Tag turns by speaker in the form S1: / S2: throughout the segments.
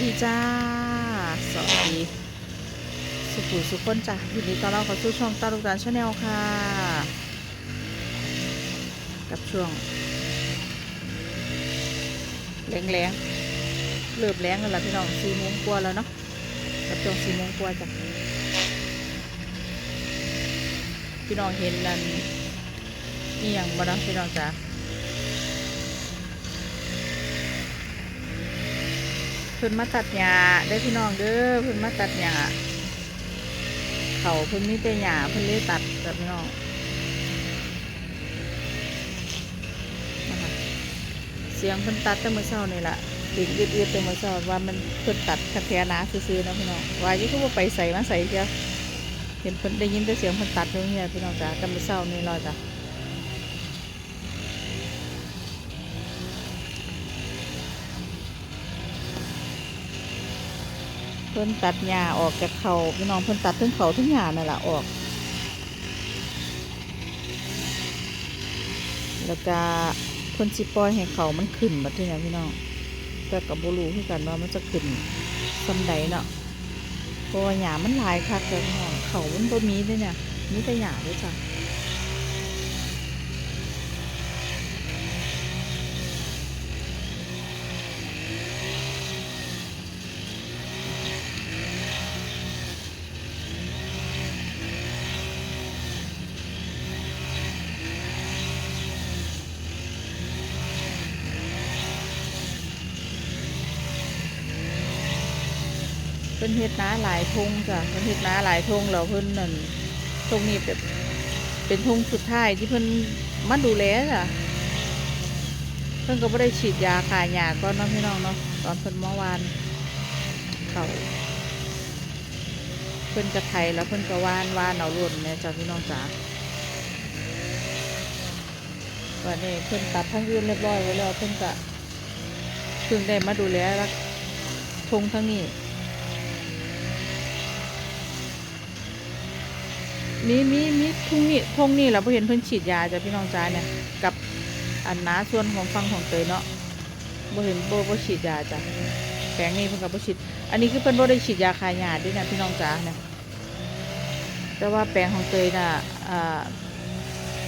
S1: ดีจ้า สวัสดี สุขุสุขคนจ้ะยินดีต้อนรับเข้าสู่ช่องตาลูกตาชาแนลค่ะ กับช่วงแรงแรงเริ่มแรงกันแล้วพี่น้องสี่โมงกว่าแล้วเนาะกับช่วงสี่โมงกว่าจ้ะพี่น้องเห็นนั่นนี่ยังบ่เนาะพี่น้องจ้ะ เพิ่นมาตัดหญ้าได้พี่น้องเด้อเพิ่นมาตัดหญ้าเขาเพิ่นมีแต่หญ้าเพิ่นเลยตัดจ้ะพี่น้องนะคะเสียงเพิ่นตัดแต่เมื่อเช้านี่แหล่ะเด็กยืดๆแต่เมื่อเช้าว่ามันเพิ่นตัดคักแท้หนาซื่อๆนะพี่น้องว่าอยู่คือว่าไปใส่มาใส่เจ้าเห็นเพิ่นได้ยินแต่เสียงเพิ่นตัดอยู่เนี่ยพี่น้องจ้ะแต่เมื่อเช้านี่รอจ้ะ พิ่นตัดหญ้าออกจากเขาพี่น้องเพิ่นตัดทั้งเขาทั้งหญ้านั่นแหละออก แล้วก็เพิ่นสิปล่อยให้เขามันขึ้นบัดนี้นพี่น้องแต่กับบ่รู้คือกันว่ามันจะขึ้นซำใดเนาะเพราะว่าหญ้ามันหลายคักเลยพี่น้องเขามันบ่มีเด้อเนี่ยมีแต่หญ้าเด้อจ้ะ พิ่นเฮ็ดนาหลายทงจ้ะเพิ่นเฮ็ดนาหลายทงแล้วเพิ่นนั่นตรงนี้แบบเป็นทงสุดท้ายที่เพิ่นมาดูแลจ้ะเพิ่นก็บ่ได้ฉีดยาฆ่าหญ้าก่อนเนาะพี่น้องเนาะตอนเพิ่นเมื่อวานเขาเพิ่นกระไทยแล้วเพิ่นก็วานวานเอาลุ่นเนี่ยจ้ะพี่น้องจ๋าวันนี้เพิ่นตัดทั้งยืนเรียบร้อยไว้แล้วเพิ่นก็เพิ่งได้มาดูแลรักทงทั้งนี้ มีมีมีทุ่งนี่ทงนี่เราเห็นเพิ่นฉีดยาจ้ะพี่น้องจ้าเนี่ย กับอันน้าส่วนของฟังของเตยเนาะบ่เห็นบ่บ่ฉีดยาจ้ะแปลงนี้เพิ่นก็บ่ฉีด อันนี้คือเพิ่นบ่ได้ฉีดยาคายหญ้าด้วยนะพี่น้องจ้าเนี่ยแต่ว่าแปลงของเตยน่ะอ่า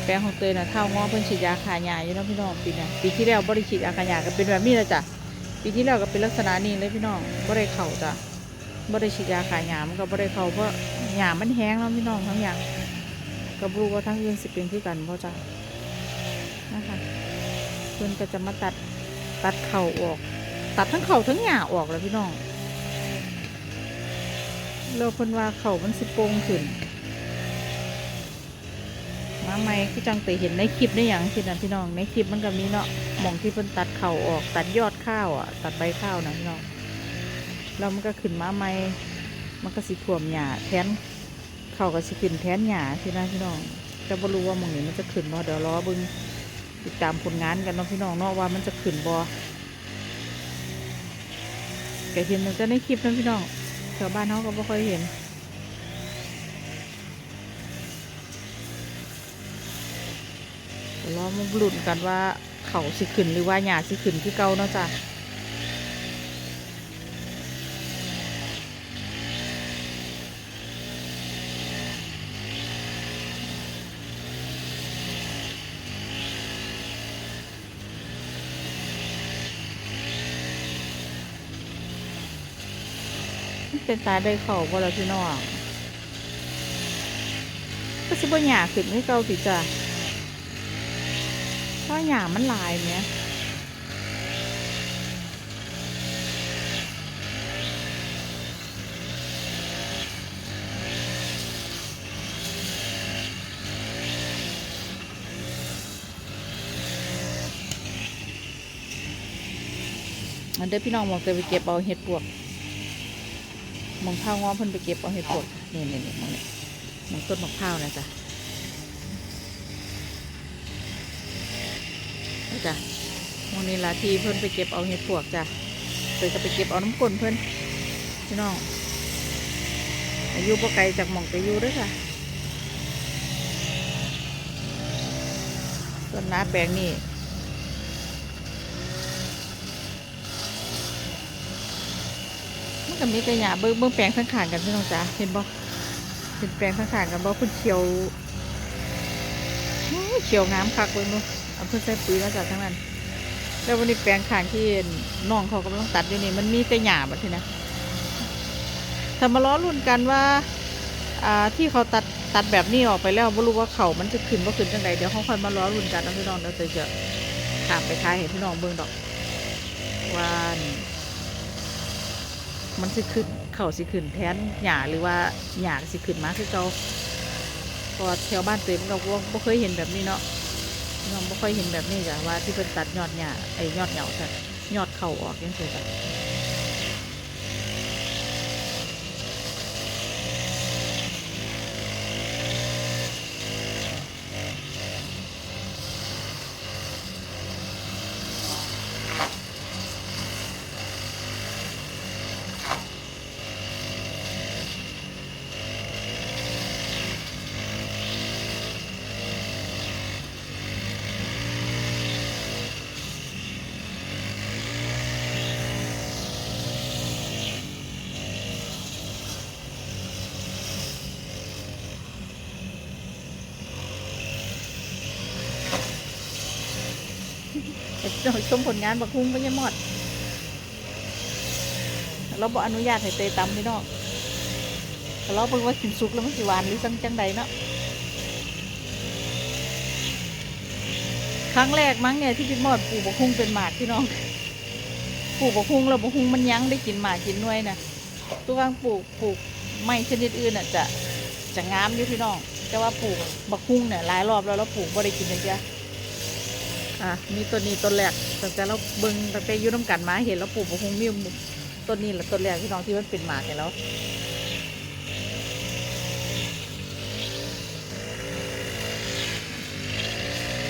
S1: แปลงของเตยน่ะเท่างอเพิ่นฉีดยาคายหญ้าอยู่เนาะพี่น้องปีเนี้ยปีที่แล้วบ่ได้ฉีดยาคายหญ้าก็เป็นแบบนี้แหละจ้ะปีที่แล้วก็เป็นลักษณะนี้เลยพี่น้องบ่ได้เข้าจ้ะ บ่ได้ฉีดยาคายหญ้ามก็บ่ได้เขาเพราะหญ้ามมันแห้งแล้วพี่น้องทั้งอย่างก็บรู้ว่าทั้งอื่นสิเป็นคือกันพ่จ้ะนะคะเพื่อนก็จะมาตัดตัดเข่าออก ตัดทั้งเข่าทั้งหญ้าออกแล้วพี่น้องแล้วเพิ่นว่าเข่ามันสิโป่งขึ้นมาไหมคือจังไปเห็นในคลิปในอย่างที่นั่นพี่น้องในคลิปมันก็มีเนาะหมองที่เพิ่นตัดเข่าออก ตัดยอดข้าวอะ ตัดใบข้าวนะพี่น้อง แล้วมันก็ขึ้นมาไหมมันก็สิท่วมหญ้าแทนเขาก็สิขึ้นแทนหญ้าที่นั่นพี่น้องแต่บ่รู้ว่ามองนี้มันจะขึ้นบ่เดี๋ยวรอบิ่งติดตามผลงานกันเนาะพี่น้องเนาะว่ามันจะขึ้นบ่ก็เห็นมันจะในคลิปนั้นพี่น้องแถวบ้านเขาก็บ่ค่อยเห็นเรอมาลุ้นกันว่าเขาสิขึ้นหรือว่าหญ้าสิขึ้นคือเก่าเนาะจ้ะ เป็นตาได้เข่าบ่ละพี่น้องก็สิบ่หยาขึ้นให้เก่าติจ้ะเพราะหยามันลายเนี่ยอันเด้อพี่น้องมองจะไปเก็บเอาเห็ดปวก มองข้าวงอเพิ่นไปเก็บเอาเห็ดปวกนี่นี่นี่มองนี่มองต้นมะพร้าวนะจ๊ะจ้ะมองนี่ละที่เพิ่นไปเก็บเอาเห็ดปวกจ้ะเพิ่นก็ไปเก็บเอาน้ำกลนเพิ่นพี่น้องอายุบ่ไกลจากหมองไปอยู่ด้วยค่ะต้นนาแปลงนี่ ก็มีแต่หญ้าเบิ่งเบิ่งแปลงข้างๆกันพี่น้องจ๋าเห็นบ่เห็นแปลงข้างๆกันบ่เพิ่นเขียวเขียวงามคักเบิ่งดูเอาเพิ่นใส่ปุ๋ยมาจากทั้งนั้น แล้ววันนี้แปลงข้างที่น้องเขากำลังตัดอยู่นี่มันมีแต่หญ้าบัดทีนะถ้ามาล้อรุ่นกันว่าอ่าที่เขาตัดตัดแบบนี้ออกไปแล้วไม่รู้ว่าเขามันจะขึ้นว่าขึ้นจังไดเดี๋ยวเขาค่อยมาล้อรุ่นกันนะพี่น้องเดี๋ยวเตยจะถามไปทายให้พี่น้องเบิ่งดอกว่านี่ มันสิขึ้นเขาสิขึ้นแทนหยาหรือว่าหยาสิขึ้นมาคือเราพอแถวบ้านเตยเราก็ไม่เคยเห็นแบบนี้เนาะเราไม่ค่อยเห็นแบบนี้จ้ะว่าที่เป็นตัดยอดหยาไอยอดเหยาจ้ะยอดเข่าออกยังไงจ้ะ เดี๋ยวชมผลงานบักคุ้งไม่ใช่หมดเราบอกอนุญาตให้เตยตำพี่น้องแต่เราเพิ่งว่ากินสุกแล้วมันสิหวานหรือจังจังใดเนาะครั้งแรกมั้งเนี่ยที่พี่มอดปลูกบักคุ้งเป็นหมากพี่น้องปลูกบักคุ้งแล้วบักคุ้งมันยั้งได้กินหมากกินน่วยนะตัวกลางปลูกปลูกไม้ชนิดอื่นน่ะจะจะงามอยู่พี่น้อง แต่ว่าปลูกบักคุ้งเนี่ยหลายรอบแล้วเราปลูกบ่ได้กินเลยจ้ะ อะมีต้นนี้ต้นแรกตั้งแต่เราเบิ่งตั้งแต่ยุ่น้ำกันมาเห็นแล้วปลูกบะฮงมีต้นนี้แหละต้นแรกที่น้องที่มันเป็นหมากเห็นแล้ว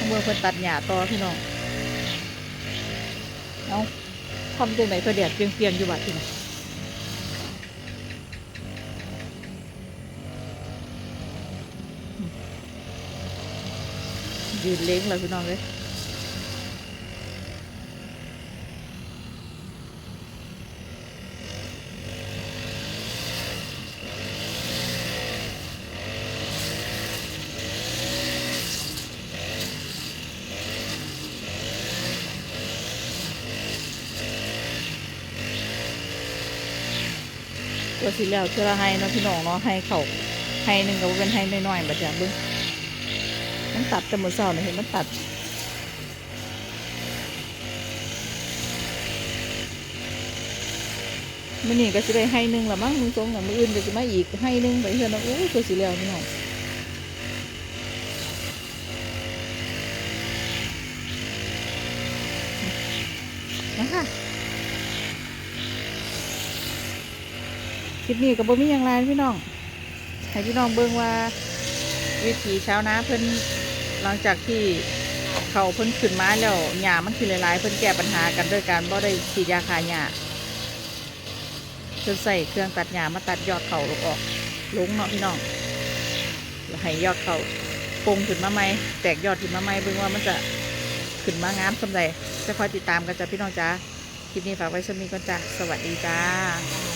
S1: เมื่อเพิ่นตัดหญ้าต่อพี่น้องเอาทำจังไหนเพื่อแดดเปรียงๆอยู่บัดที่น่ะยืนเล้งเลยพี่น้องเลย ตัวสีแล้วเชื่อให้เนาะพี่น้องเนาะให้เขาให้หนึ่งก็เป็นให้น้อยๆบัดอย่างเบึ้งมันตัดแต่หมดเสาเนี่ยเห็นมันตัดมื่อนี้ก็จะได้ให้หนึ่งละมั้งมึงทรงกับมืออื่นก็จะมาอีกให้หนึ่งไปเถอะนะโอ้ยตัวสีแล้วพี่น้อง ค ลิปนี้ก็บ่มีอย่างไรพี่น้อง ให้พี่น้องเบิ่งว่าวิถีเช้านาเพิ่นหลังจากที่เขาเพิ่นขึ้นมาแล้วหญ้ามันขึ้นหลายๆเพิ่นแก้ปัญหากันด้วยการบ่ได้ฉีดยาฆ่าหญ้าเพิ่นใส่เครื่องตัดหญ้ามาตัดยอดเขาลงออกลงเนาะพี่น้องแล้วให้ยอดเขาปงขึ้นมาใหมแตกยอดขึ้นมาใหมเบิ่งว่ามันจะขึ้นมางามสำใดจะคอยติดตามกันจ้ะพี่น้องจ้าคลิปนี้ฝากไว้สมีก่อนจ้ะสวัสดีจ้า